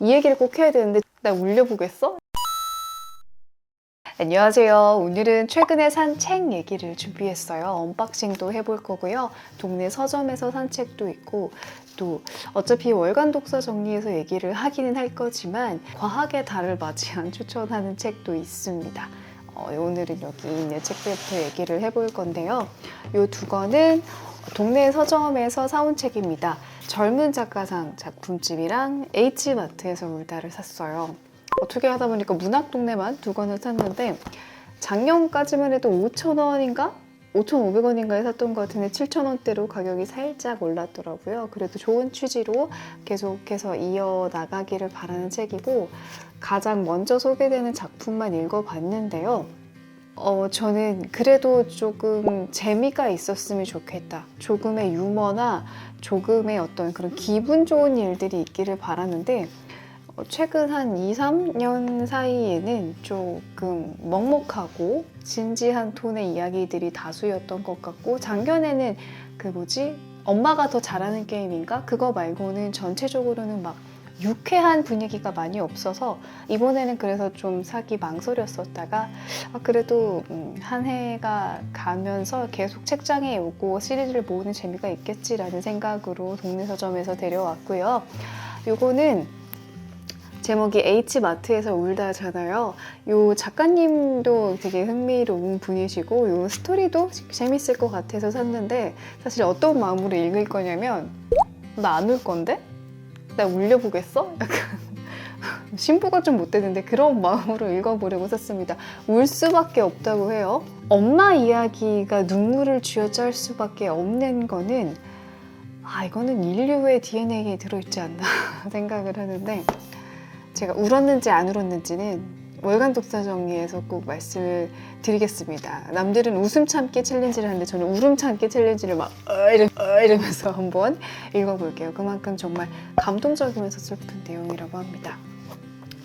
이 얘기를 꼭 해야 되는데 나 울려보겠어? 안녕하세요. 오늘은 최근에 산 책 얘기를 준비했어요. 언박싱도 해볼 거고요. 동네 서점에서 산 책도 있고 또 어차피 월간 독서 정리해서 얘기를 하기는 할 거지만 과학의 달을 맞이한 추천하는 책도 있습니다. 어, 오늘은 여기 있는 책들부터 얘기를 해볼 건데요. 이 두 권은 동네 서점에서 사온 책입니다. 젊은 작가상 작품집이랑 H마트에서 울다를 샀어요. 어떻게 하다 보니까 문학 동네만 두 권을 샀는데 작년까지만 해도 5,000원인가? 5,500원인가에 샀던 것 같은데 7,000원대로 가격이 살짝 올랐더라고요. 그래도 좋은 취지로 계속해서 이어나가기를 바라는 책이고 가장 먼저 소개되는 작품만 읽어봤는데요. 어, 저는 그래도 조금 재미가 있었으면 좋겠다. 조금의 유머나 조금의 어떤 그런 기분 좋은 일들이 있기를 바라는데 어, 최근 한 2, 3년 사이에는 조금 먹먹하고 진지한 톤의 이야기들이 다수였던 것 같고 작년에는 그 뭐지 엄마가 더 잘하는 게임인가 그거 말고는 전체적으로는 막 유쾌한 분위기가 많이 없어서 이번에는 그래서 좀 사기 망설였었다가 아, 그래도 음, 한 해가 가면서 계속 책장에 오고 시리즈를 모으는 재미가 있겠지라는 생각으로 동네 서점에서 데려왔고요. 요거는 제목이 H마트에서 울다잖아요. 요 작가님도 되게 흥미로운 분이시고 요 스토리도 재밌을 것 같아서 샀는데 사실 어떤 마음으로 읽을 거냐면 나 안 울 건데? 나 울려보겠어? 약간 신부가 좀 못되는데 그런 마음으로 읽어보려고 샀습니다. 울 수밖에 없다고 해요. 엄마 이야기가 눈물을 쥐어짤 수밖에 없는 거는 아 이거는 인류의 DNA에 들어있지 않나 생각을 하는데 제가 울었는지 안 울었는지는 월간 독서 정리에서 꼭 말씀을 드리겠습니다. 남들은 웃음 참기 챌린지를 하는데 저는 울음 참기 챌린지를 막 어, 이러, 어, 이러면서 한번 읽어볼게요. 그만큼 정말 감동적이면서 슬픈 내용이라고 합니다.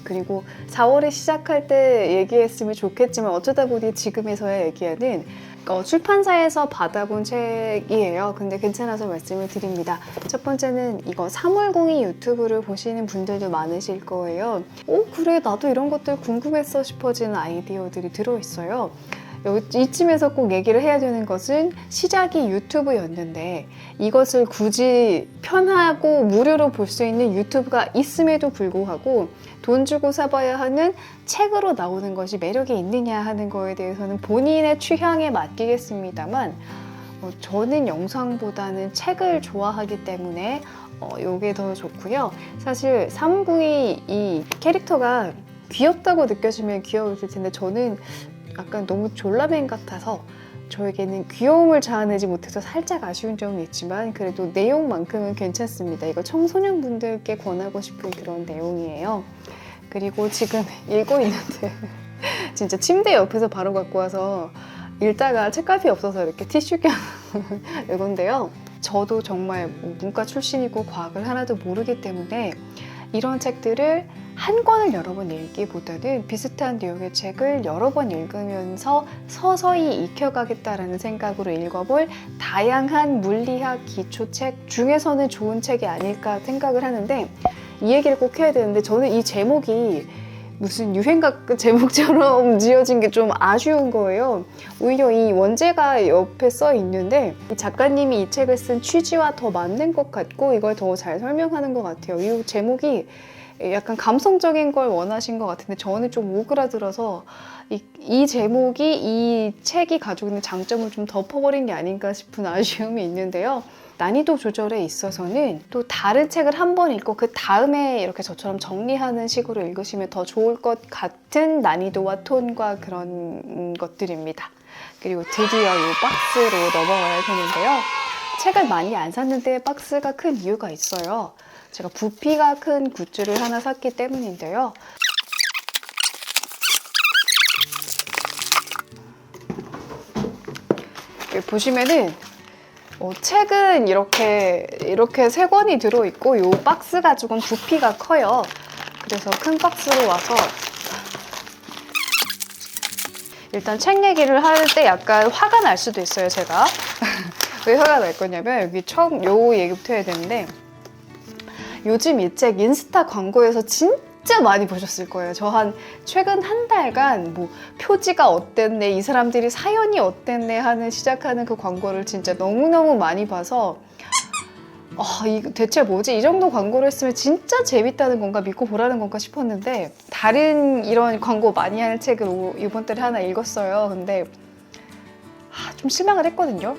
그리고 4월에 시작할 때 얘기했으면 좋겠지만 어쩌다 보니 지금에서야 얘기하는 어, 출판사에서 받아본 책이에요. 근데 괜찮아서 말씀을 드립니다. 첫 번째는 이거 사물공이 유튜브를 보시는 분들도 많으실 거예요. 오 그래 나도 이런 것들 궁금했어 싶어지는 아이디어들이 들어있어요. 이쯤에서 꼭 얘기를 해야 되는 것은 시작이 유튜브였는데 이것을 굳이 편하고 무료로 볼 수 있는 유튜브가 있음에도 불구하고 돈 주고 사봐야 하는 책으로 나오는 것이 매력이 있느냐 하는 거에 대해서는 본인의 취향에 맡기겠습니다만 어, 저는 영상보다는 책을 좋아하기 때문에 어, 이게 더 좋고요. 사실 392이 캐릭터가 귀엽다고 느껴지면 귀여우실 텐데 저는 약간 너무 졸라맨 같아서 저에게는 귀여움을 자아내지 못해서 살짝 아쉬운 점은 있지만 그래도 내용만큼은 괜찮습니다. 이거 청소년분들께 권하고 싶은 그런 내용이에요. 그리고 지금 읽고 있는데 진짜 침대 옆에서 바로 갖고 와서 읽다가 책값이 없어서 이렇게 티슈 껴 이건데요. 저도 정말 뭐 문과 출신이고 과학을 하나도 모르기 때문에 이런 책들을 한 권을 여러 번 읽기보다는 비슷한 내용의 책을 여러 번 읽으면서 서서히 익혀가겠다라는 생각으로 읽어볼 다양한 물리학 기초책 중에서는 좋은 책이 아닐까 생각을 하는데 이 얘기를 꼭 해야 되는데 저는 이 제목이 무슨 유행가 제목처럼 지어진 게 좀 아쉬운 거예요. 오히려 이 원제가 옆에 써 있는데 이 작가님이 이 책을 쓴 취지와 더 맞는 것 같고 이걸 더 잘 설명하는 것 같아요. 이 제목이 약간 감성적인 걸 원하신 것 같은데 저는 좀 오그라들어서 이, 이 제목이 이 책이 가지고 있는 장점을 좀 덮어버린 게 아닌가 싶은 아쉬움이 있는데요. 난이도 조절에 있어서는 또 다른 책을 한 번 읽고 그 다음에 이렇게 저처럼 정리하는 식으로 읽으시면 더 좋을 것 같은 난이도와 톤과 그런 것들입니다. 그리고 드디어 이 박스로 넘어가야 되는데요. 책을 많이 안 샀는데 박스가 큰 이유가 있어요. 제가 부피가 큰 굿즈를 하나 샀기 때문인데요. 여기 보시면은 어, 책은 이렇게 이렇게 세 권이 들어 있고 이 박스가 조금 부피가 커요. 그래서 큰 박스로 와서 일단 책 얘기를 할 때 약간 화가 날 수도 있어요, 제가. 왜 화가 날 거냐면 여기 처음 요 얘기부터 해야 되는데 요즘 이 책 인스타 광고에서 진짜 많이 보셨을 거예요. 저 한 최근 한 달간 뭐 표지가 어땠네, 이 사람들이 사연이 어땠네 하는 시작하는 그 광고를 진짜 너무너무 많이 봐서 아, 이 대체 뭐지? 이 정도 광고를 했으면 진짜 재밌다는 건가 믿고 보라는 건가 싶었는데 다른 이런 광고 많이 하는 책을 오- 이번 달에 하나 읽었어요. 근데 아, 좀 실망을 했거든요.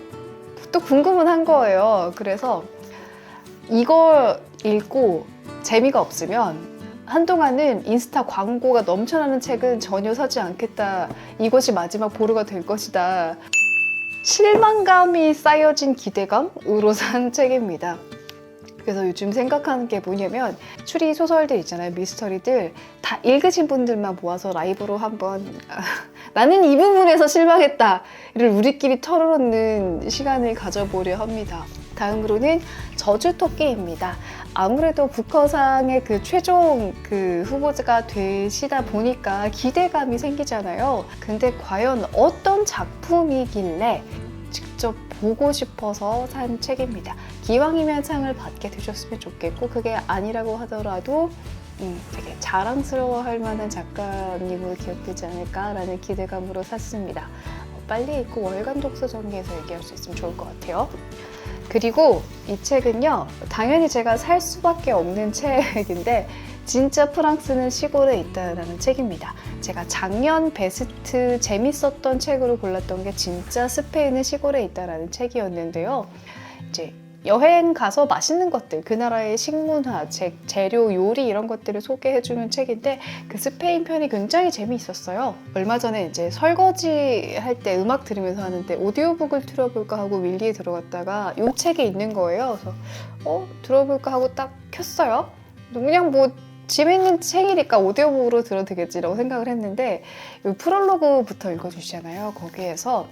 또 궁금은 한 거예요. 그래서 이걸 읽고 재미가 없으면 한동안은 인스타 광고가 넘쳐나는 책은 전혀 사지 않겠다. 이것이 마지막 보루가 될 것이다. 실망감이 쌓여진 기대감으로 산 책입니다. 그래서 요즘 생각하는 게 뭐냐면 추리 소설들 있잖아요 미스터리들 다 읽으신 분들만 모아서 라이브로 한번 나는 이 부분에서 실망했다를 우리끼리 털어놓는 시간을 가져보려 합니다. 다음으로는 저주 토끼입니다. 아무래도 부커상의 그 최종 그 후보자가 되시다 보니까 기대감이 생기잖아요. 근데 과연 어떤 작품이길래 직접 보고 싶어서 산 책입니다. 기왕이면 상을 받게 되셨으면 좋겠고 그게 아니라고 하더라도 음, 되게 자랑스러워할 만한 작가님으로 기억되지 않을까라는 기대감으로 샀습니다. 어, 빨리 읽고 월간 독서 정리해서 얘기할 수 있으면 좋을 것 같아요. 그리고 이 책은요, 당연히 제가 살 수밖에 없는 책인데, 진짜 프랑스는 시골에 있다라는 책입니다. 제가 작년 베스트 재밌었던 책으로 골랐던 게 진짜 스페인은 시골에 있다라는 책이었는데요. 이제 여행 가서 맛있는 것들, 그 나라의 식문화, 재, 재료, 요리 이런 것들을 소개해주는 책인데 그 스페인 편이 굉장히 재미있었어요. 얼마 전에 이제 설거지 할 때 음악 들으면서 하는데 오디오북을 틀어볼까 하고 윌리에 들어갔다가 이 책이 있는 거예요. 그래서 어 들어볼까 하고 딱 켰어요. 그냥 뭐 재밌는 책이니까 오디오북으로 들어도 되겠지라고 생각을 했는데 이 프롤로그부터 읽어주시잖아요. 거기에서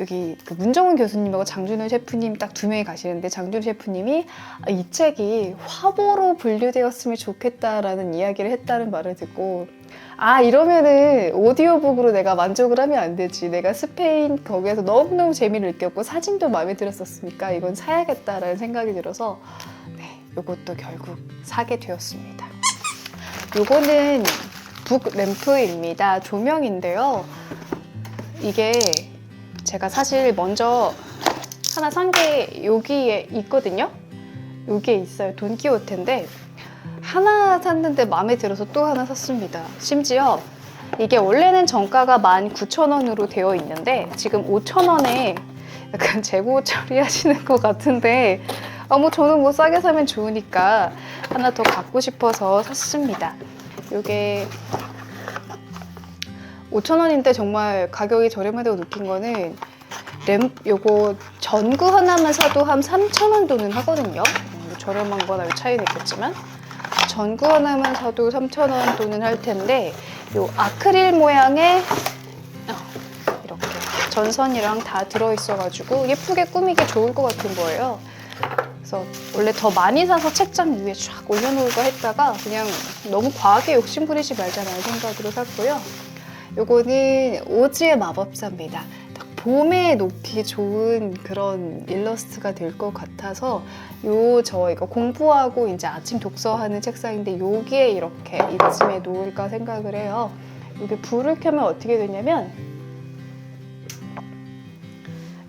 여기 그 문정훈 교수님하고 장준호 셰프님 딱 두 명이 가시는데 장준호 셰프님이 아, 이 책이 화보로 분류되었으면 좋겠다라는 이야기를 했다는 말을 듣고 아 이러면은 오디오북으로 내가 만족을 하면 안 되지 내가 스페인 거기에서 너무너무 재미를 느꼈고 사진도 마음에 들었었으니까 이건 사야겠다라는 생각이 들어서 네 이것도 결국 사게 되었습니다 요거는 북 램프입니다 조명인데요 이게 제가 사실 먼저 하나 산 게 여기에 있거든요. 여기에 있어요. 돈키호테인데 하나 샀는데 마음에 들어서 또 하나 샀습니다. 심지어 이게 원래는 정가가 19,000원으로 되어 있는데 지금 5,000원에 약간 재고 처리하시는 것 같은데 아, 뭐 저는 뭐 싸게 사면 좋으니까 하나 더 갖고 싶어서 샀습니다. 이게 5,000원인데 정말 가격이 저렴하다고 느낀 거는 램 요거 전구 하나만 사도 한 3,000원 돈은 하거든요. 음, 뭐 저렴한 거나 차이는 있겠지만 전구 하나만 사도 3,000원 돈은 할 텐데 요 아크릴 모양의 어, 이렇게 전선이랑 다 들어 있어가지고 예쁘게 꾸미기 좋을 것 같은 거예요. 그래서 원래 더 많이 사서 책장 위에 쫙 올려놓을까 했다가 그냥 너무 과하게 욕심 부리지 말자라는 생각으로 샀고요. 요거는 오즈의 마법사입니다. 딱 봄에 놓기 좋은 그런 일러스트가 될 것 같아서 요 저 이거 공부하고 이제 아침 독서하는 책상인데 여기에 이렇게 이쯤에 놓을까 생각을 해요. 이게 불을 켜면 어떻게 되냐면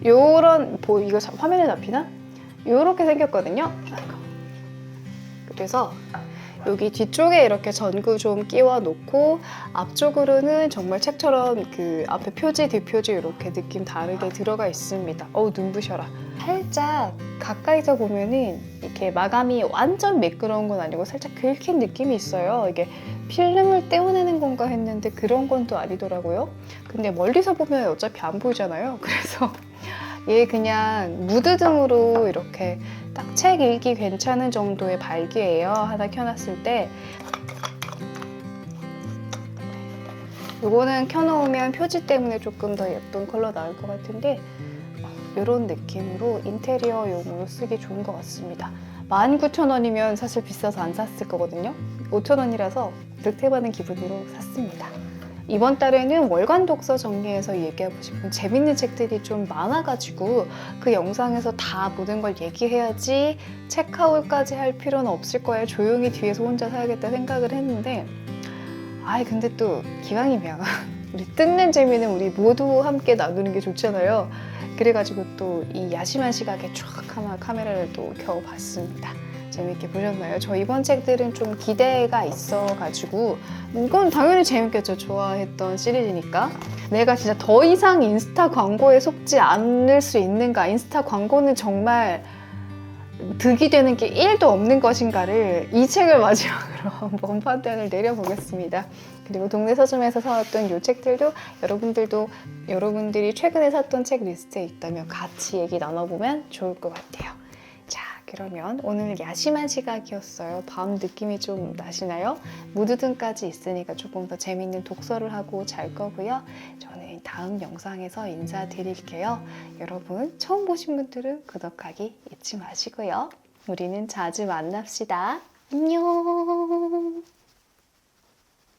요런 뭐 이거 자- 화면에 잡히나? 요렇게 생겼거든요. 그래서 여기 뒤쪽에 이렇게 전구 좀 끼워 놓고 앞쪽으로는 정말 책처럼 그 앞에 표지 뒷표지 이렇게 느낌 다르게 들어가 있습니다. 어우 눈부셔라. 살짝 가까이서 보면은 이렇게 마감이 완전 매끄러운 건 아니고 살짝 긁힌 느낌이 있어요. 이게 필름을 떼어내는 건가 했는데 그런 건 또 아니더라고요. 근데 멀리서 보면 어차피 안 보이잖아요. 그래서 얘 그냥 무드 등으로 이렇게 딱 책 읽기 괜찮은 정도의 밝기예요. 하나 켜놨을 때. 요거는 켜놓으면 표지 때문에 조금 더 예쁜 컬러 나올 것 같은데 이런 느낌으로 인테리어용으로 쓰기 좋은 것 같습니다. 19,000원이면 사실 비싸서 안 샀을 거거든요. 5,000원이라서 득템하는 기분으로 샀습니다. 이번 달에는 월간 독서 정리해서 얘기하고 싶은 재밌는 책들이 좀 많아가지고 그 영상에서 다 모든 걸 얘기해야지 책하울까지 할 필요는 없을 거예요. 조용히 뒤에서 혼자 사야겠다 생각을 했는데 아이 근데 또 기왕이면 우리 뜯는 재미는 우리 모두 함께 나누는 게 좋잖아요. 그래가지고 또 이 야심한 시각에 쫙 하나 카메라를 또 겨우 봤습니다. 재밌게 보셨나요? 저 이번 책들은 좀 기대가 있어가지고 이건 당연히 재밌겠죠. 좋아했던 시리즈니까. 내가 진짜 더 이상 인스타 광고에 속지 않을 수 있는가? 인스타 광고는 정말 득이 되는 게 1도 없는 것인가를 이 책을 마지막으로 한번 판단을 내려보겠습니다. 그리고 동네 서점에서 사왔던 이 책들도 여러분들도 여러분들이 최근에 샀던 책 리스트에 있다면 같이 얘기 나눠보면 좋을 것 같아요. 자, 그러면 오늘 야심한 시각이었어요. 밤 느낌이 좀 나시나요? 무드등까지 있으니까 조금 더 재밌는 독서를 하고 잘 거고요. 저는 다음 영상에서 인사드릴게요. 여러분, 처음 보신 분들은 구독하기 잊지 마시고요. 우리는 자주 만납시다. 안녕!